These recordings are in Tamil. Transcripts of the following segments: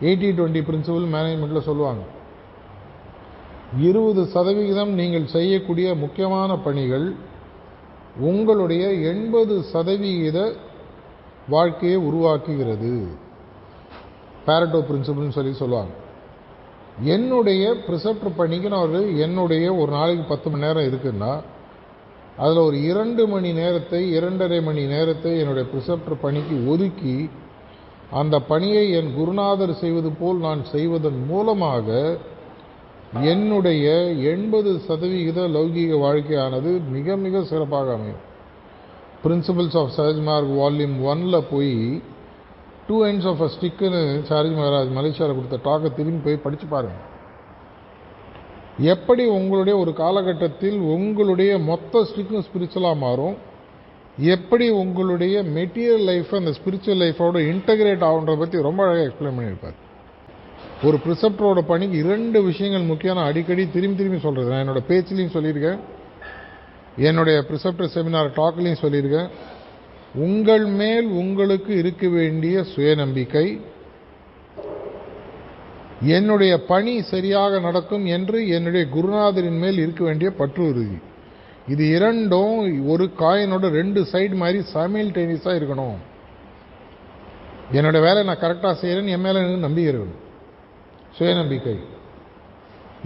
எயிட்டி டுவெண்ட்டி பிரின்சிபல் மேனேஜ்மெண்ட்டில் சொல்லுவாங்க. இருபது சதவிகிதம் நீங்கள் செய்யக்கூடிய முக்கியமான பணிகள் உங்களுடைய எண்பது சதவிகித வாழ்க்கையை உருவாக்குகிறது. பேரட்டோ பிரின்சிபல்னு சொல்லி சொல்லுவாங்க. என்னுடைய ப்ரிசப்டர் பணிக்கு நான் ஒரு என்னுடைய ஒரு நாளைக்கு பத்து மணி நேரம் இருக்குன்னா அதில் ஒரு இரண்டு மணி நேரத்தை இரண்டரை மணி நேரத்தை என்னுடைய ப்ரிசப்டர் பணிக்கு ஒதுக்கி அந்த பணியை என் குருநாதர் செய்வது போல் நான் செய்வதன் மூலமாக என்னுடைய எண்பது சதவிகித லௌகீக வாழ்க்கையானது மிக மிக சிறப்பாக அமையும். பிரின்சிபல்ஸ் ஆஃப் சரஜ்மார்க் வால்யூம் ஒனில் போய் டூ எண்ட்ஸ் ஆஃப் அ ஸ்டிக்குன்னு சாரஜ் மகாராஜ் மலேசியாவில் கொடுத்த டாக்கை திரும்பி போய் படித்து பாருங்கள் எப்படி உங்களுடைய ஒரு காலகட்டத்தில் உங்களுடைய மொத்த ஸ்டிக்கும் ஸ்பிரிச்சுவலாக மாறும்? எப்படி உங்களுடைய மெட்டீரியல் லைஃப் அந்த ஸ்பிரிச்சுவல் லைஃபோட இன்டகிரேட் ஆகுன்றத பற்றி ரொம்ப அழகாக எக்ஸ்பிளைன் பண்ணியிருப்பார். ஒரு ப்ரிசப்டரோட பணிக்கு இரண்டு விஷயங்கள் முக்கியம் நான் அடிக்கடி திரும்பி திரும்பி சொல்கிறது நான் என்னோட பேச்சிலையும் சொல்லியிருக்கேன். என்னுடைய ப்ரிசப்டர் செமினார் டாக்லையும் சொல்லியிருக்கேன். உங்கள் மேல் உங்களுக்கு இருக்க வேண்டிய சுயநம்பிக்கை என்னுடைய பணி சரியாக நடக்கும் என்று என்னுடைய குருநாதரின் மேல் இருக்க வேண்டிய பற்று உறுதி இது இரண்டும் ஒரு காயினோட ரெண்டு சைடு மாதிரி சமையல் டெனிஸாக இருக்கணும். என்னோட வேலை நான் கரெக்டாக செய்கிறேன்னு என் மேலே எனக்கு நம்பிக்கை இருக்கணும். சுயநம்பிக்கை.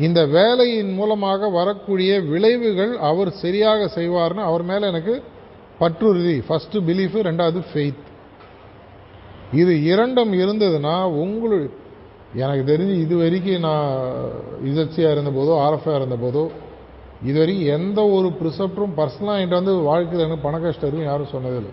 இந்த வேலையின் மூலமாக வரக்கூடிய விளைவுகள் அவர் சரியாக செய்வார்னு அவர் மேலே எனக்கு பற்றுறுதி. ஃபஸ்ட்டு பிலீஃபு ரெண்டாவது ஃபெய்த் இது இரண்டும் இருந்ததுன்னா உங்களுக்கு எனக்கு தெரிஞ்சு இது வரைக்கும் நான் இசச்சியாக இருந்தபோதோ ஆர்எஃப்ஆ இருந்தபோதோ இது வரைக்கும் எந்த ஒரு ப்ரிசப்டரும் பர்சனலாக என்கிட்ட வந்து வாழ்க்கையில் எனக்கு பண கஷ்டம் இருக்குன்னு யாரும் சொன்னதில்லை